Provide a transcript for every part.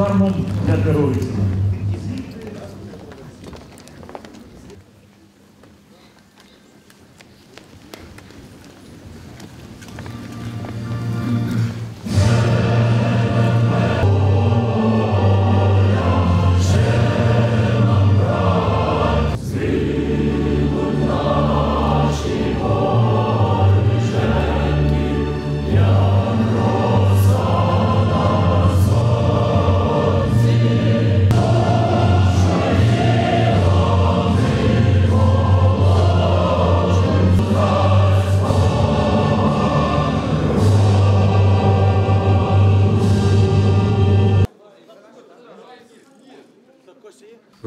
плацдармом для тероризму.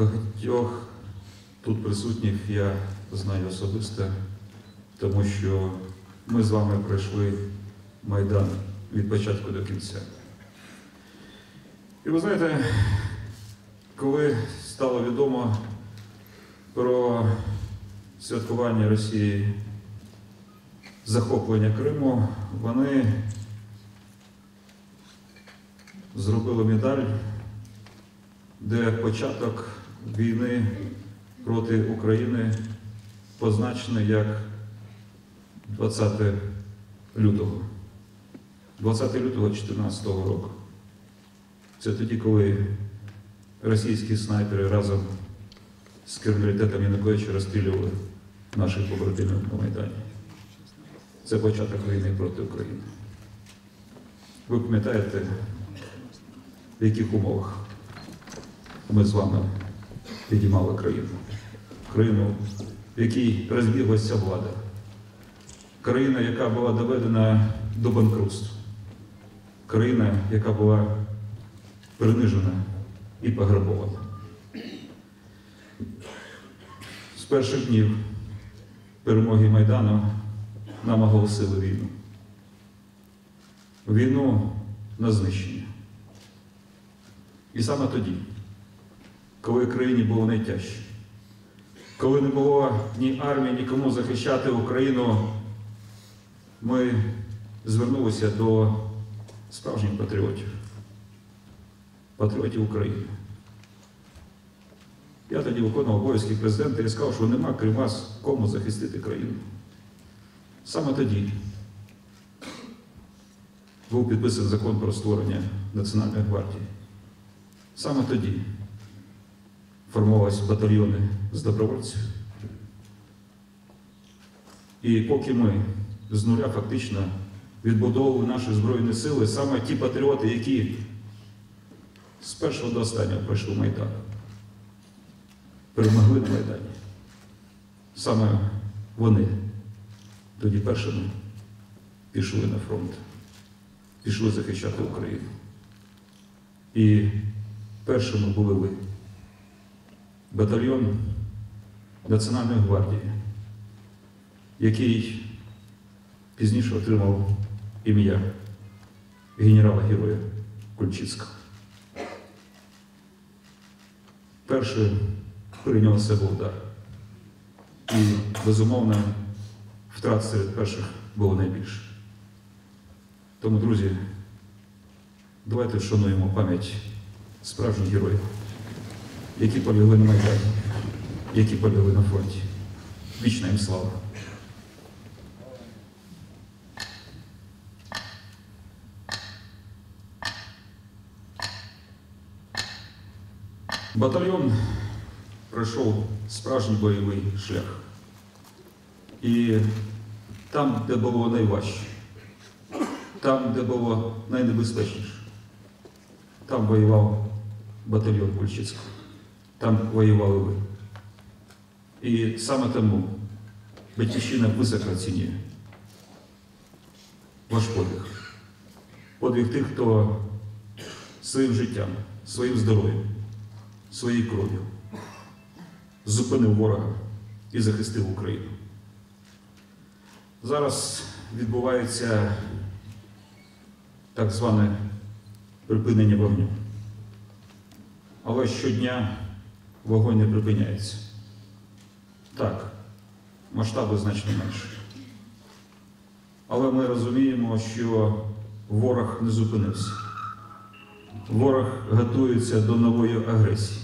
Багатьох тут присутніх я знаю особисто, тому що ми з вами пройшли Майдан від початку до кінця. І ви знаєте, коли стало відомо про святкування Росії захоплення Криму, вони зробили медаль де початок війни проти України позначений як 20 лютого. 20 лютого 2014 року. Це тоді, коли російські снайпери разом з криміналітетом Януковича розстрілювали наших побратимів на Майдані. Це початок війни проти України. Ви пам'ятаєте, в яких умовах ми з вами підіймали країну. Країну, в якій розбіглася влада. Країна, яка була доведена до банкрутства. Країна, яка була принижена і пограбована. З перших днів перемоги Майдану нам оголосили війну. Війну на знищення. І саме тоді, коли країні було найтяжче, коли не було ні армії, ні кому захищати Україну, ми звернулися до справжніх патріотів, патріотів України. Я тоді виконував обов'язки президента і сказав, що нема крім вас кому захистити країну. Саме тоді був підписаний закон про створення Національної гвардії. Саме тоді формувалися батальйони з добровольців. І поки ми з нуля фактично відбудовували наші Збройні сили, саме ті патріоти, які з першого до останнього пройшли Майдан, перемогли на Майдані. Саме вони тоді першими пішли на фронт, пішли захищати Україну. І першими були ви. Батальйон Національної гвардії, який пізніше отримав ім'я генерала-героя Кульчицького. Перший прийняв себе удар. І, безумовно, втрат серед перших було найбільше. Тому, друзі, давайте вшануємо пам'ять справжніх героїв, які полягли на Майдані, які полягли на фронті. Вічна їм слава. Батальйон пройшов справжній бойовий шлях. І там, де було найважче, там, де було найнебезпечніше, там воював батальйон Кульчицького, там воювали ви. І саме тому Батьківщина високо оцінює ваш подвиг. Подвиг тих, хто своїм життям, своїм здоров'ям, своєю кров'ю зупинив ворога і захистив Україну. Зараз відбувається так зване припинення вогню. Але щодня вогонь не припиняється. Так, масштаби значно менші. Але ми розуміємо, що ворог не зупинився. ворог готується до нової агресії.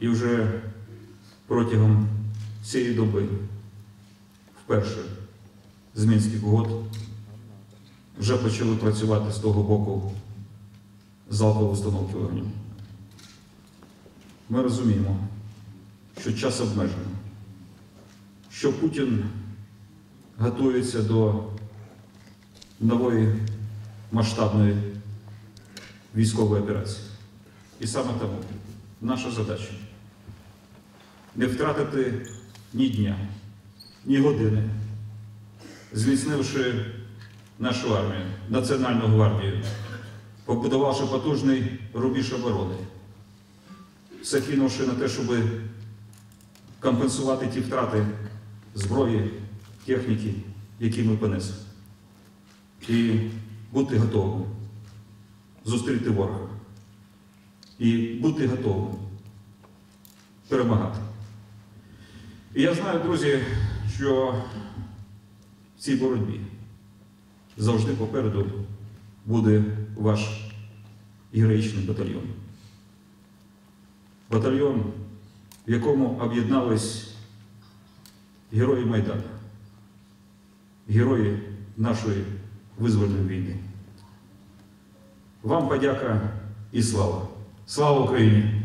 І вже протягом цієї доби, вперше з Мінських угод, вже почали працювати з того боку залпової установки вогню. Ми розуміємо, що час обмежений, що Путін готується до нової масштабної військової операції. І саме тому наша задача не втратити ні дня, ні години, зміцнивши нашу армію, Національну гвардію, побудувавши потужний рубіж оборони, все кинувши на те, щоб компенсувати ті втрати зброї, техніки, які ми понесли. І бути готовим зустріти ворога. І бути готовим перемагати. І я знаю, друзі, що в цій боротьбі завжди попереду буде ваш героїчний батальйон. Батальйон, в якому об'єднались герої Майдану, герої нашої визвольної війни. Вам подяка і слава. Слава Україні!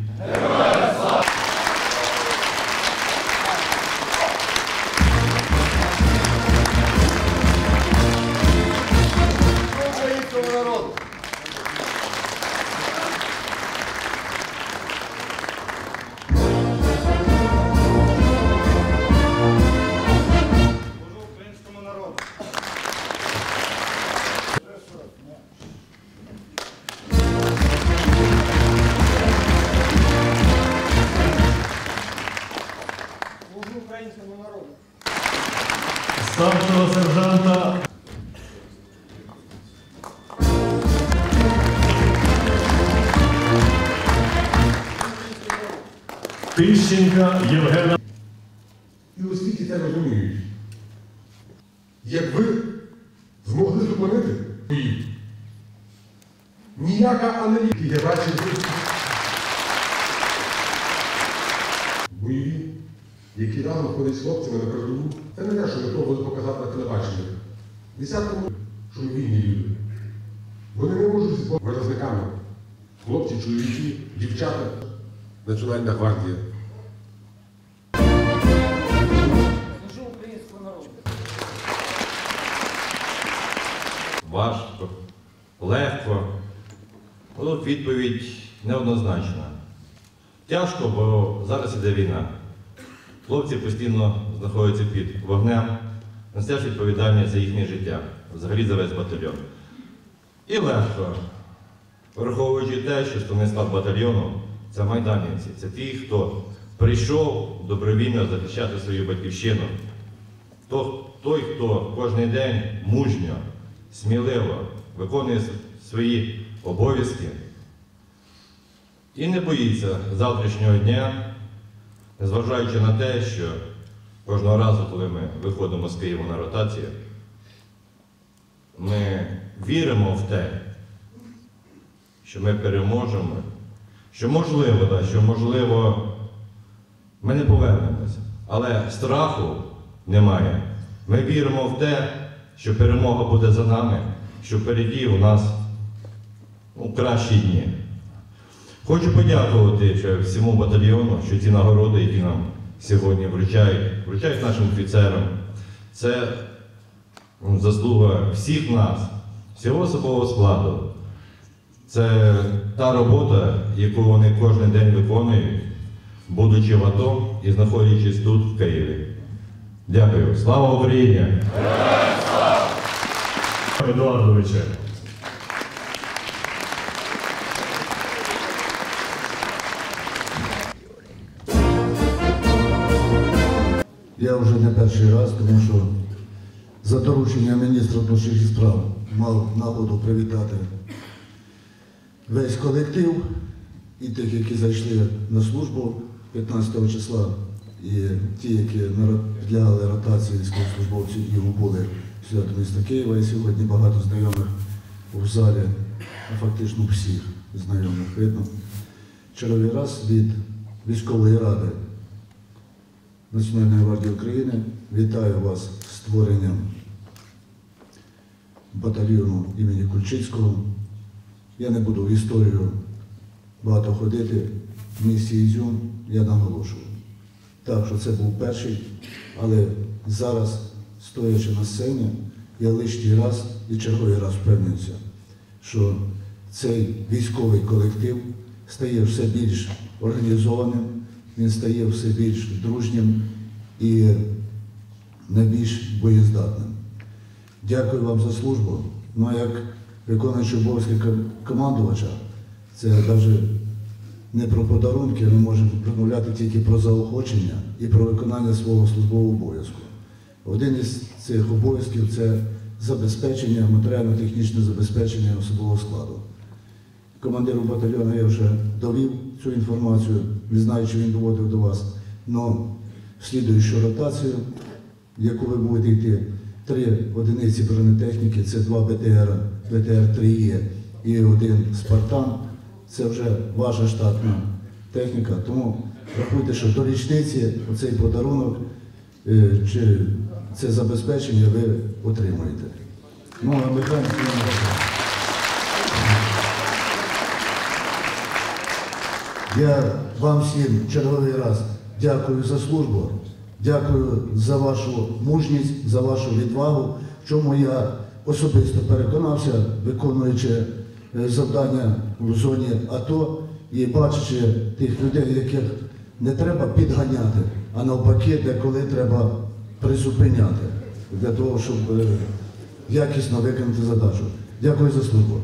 Старшого сержанта Тищенка Євгена. І світі це розуміють. Як ви змогли зупинити ніяка аналітика, я бачив які разом ходять з хлопцями на передову, це не те, що ми пробували показати на телебаченні. Десятками, що ми вільні люди. Вони не можуть бути виразниками. Хлопці, чоловіки, дівчата, Національна гвардія. Важко, легко. Тут відповідь неоднозначна. Тяжко, бо зараз іде війна. Хлопці постійно знаходяться під вогнем, несеш відповідальність за їхнє життя, взагалі за весь батальйон. І легко, враховуючи те, що основний склад батальйону це майданівці, це ті, хто прийшов добровільно захищати свою батьківщину. То, той, хто кожен день мужньо, сміливо виконує свої обов'язки і не боїться завтрашнього дня, незважаючи на те, що кожного разу, коли ми виходимо з Києва на ротацію, ми віримо в те, що ми переможемо, що можливо, да, що можливо, ми не повернемося, але страху немає. Ми віримо в те, що перемога буде за нами, що впереді у нас ну, кращі дні. Хочу подякувати всьому батальйону, що ці нагороди, які нам сьогодні вручають, вручають нашим офіцерам. Це ну, заслуга всіх нас, всього особового складу. Це та робота, яку вони кожен день виконують, будучи в АТО і знаходячись тут, в Києві. Дякую. Слава Україні! Едуардовича. Я вже не перший раз, тому що за дорученням міністра внутрішніх справ мав нагоду привітати весь колектив і тих, які зайшли на службу 15 числа, і ті, які підлягали ротації військовослужбовців і були свято міста Києва, і сьогодні багато знайомих у залі. а фактично всіх знайомих видно. Черговий раз від військової ради Національної гвардії України вітаю вас з створенням батальйону імені Кульчицького. Я не буду в історію багато ходити. В місті Ізюм я наголошую. Так, що це був перший, але зараз, стоячи на сцені, я лишній раз і черговий раз впевнююся, що цей військовий колектив стає все більш організованим, він стає все більш дружнім і найбільш боєздатним. Дякую вам за службу. Ну як виконуючий обов'язки командувача, це навіть не про подарунки, ми можемо промовляти тільки про заохочення і про виконання свого службового обов'язку. Один із цих обов'язків це забезпечення, матеріально-технічне забезпечення особового складу. Командиру батальйону я вже довів цю інформацію, не знаю, чи він доводив до вас, але слідуючу ротацію, в яку ви будете йти, три одиниці бронетехніки, це два БТР, БТР-3Е і один Спартан. Це вже ваша штатна техніка. Тому рахуйте, що до річниці оцей подарунок е, чи це забезпечення ви отримаєте. Ну, а механіки Я вам всім черговий раз дякую за службу, дякую за вашу мужність, за вашу відвагу, в чому я особисто переконався, виконуючи е, завдання в зоні АТО і бачачи тих людей, яких не треба підганяти, а навпаки, деколи треба призупиняти для того, щоб е, якісно виконати задачу. Дякую за службу.